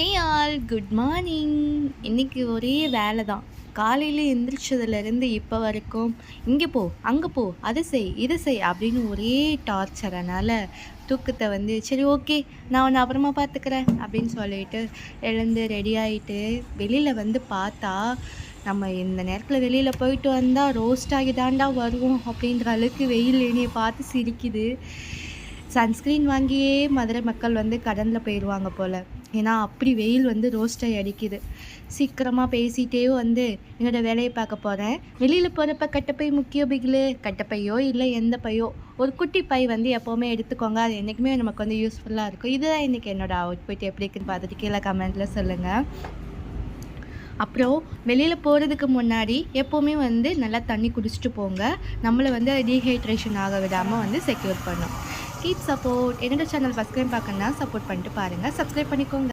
Hey all good morning இன்றைக்கி ஒரே வேலை தான் காலையில் எந்திரிச்சதுலேருந்து இப்போ வரைக்கும் இங்கே போ அங்கே போ அதை செய் இதை செய் அப்படின்னு ஒரே டார்ச்சரனால் தூக்கத்தை வந்து சரி ஓகே நான் உன்னை அப்புறமா பார்த்துக்கிறேன் அப்படின்னு சொல்லிட்டு எழுந்து ரெடி ஆகிட்டு வெளியில் வந்து பார்த்தா நம்ம இந்த நேரத்தில் வெளியில் போயிட்டு வந்தால் ரோஸ்ட் ஆகி தாண்டா வருவோம் அப்படின்ற அளவுக்கு வெயில் என்னையை பார்த்து சிரிக்குது. சன்ஸ்க்ரீன் வாங்கியே மதுரை மக்கள் வந்து கடனில் போயிடுவாங்க போல். ஏன்னா அப்படி வெயில் வந்து ரோஸ்டாகி அடிக்குது. சீக்கிரமாக பேசிகிட்டே வந்து என்னோடய வேலையை பார்க்க போகிறேன் வெளியில் போகிறப்ப கட்டப்பை முக்கிய பிகிலு? கட்டப்பையோ இல்லை எந்த பையோ? ஒரு குட்டி பை வந்து எப்போவுமே எடுத்துக்கோங்க. அது என்றைக்குமே நமக்கு வந்து யூஸ்ஃபுல்லாக இருக்கும். இதுதான் இன்றைக்கி என்னோடய அவுட்ஃபிட் எப்படி இருக்குன்னு பார்த்துட்டு கீழே கமெண்ட்டில் சொல்லுங்கள் அப்புறம் வெளியில் போகிறதுக்கு முன்னாடி எப்போவுமே வந்து நல்லா தண்ணி குடிச்சிட்டு போங்க. நம்மளை வந்து டீஹைட்ரேஷன் ஆக விடாமல் வந்து செக்யூர் பண்ணும் கீப் சப்போர்ட் என்னோட சேனல் ஃபஸ்ட் டைம் பார்க்கணுன்னா சப்போர்ட் பண்ணிட்டு பாருங்கள் சப்ஸ்கிரைப் பண்ணிக்கோங்க.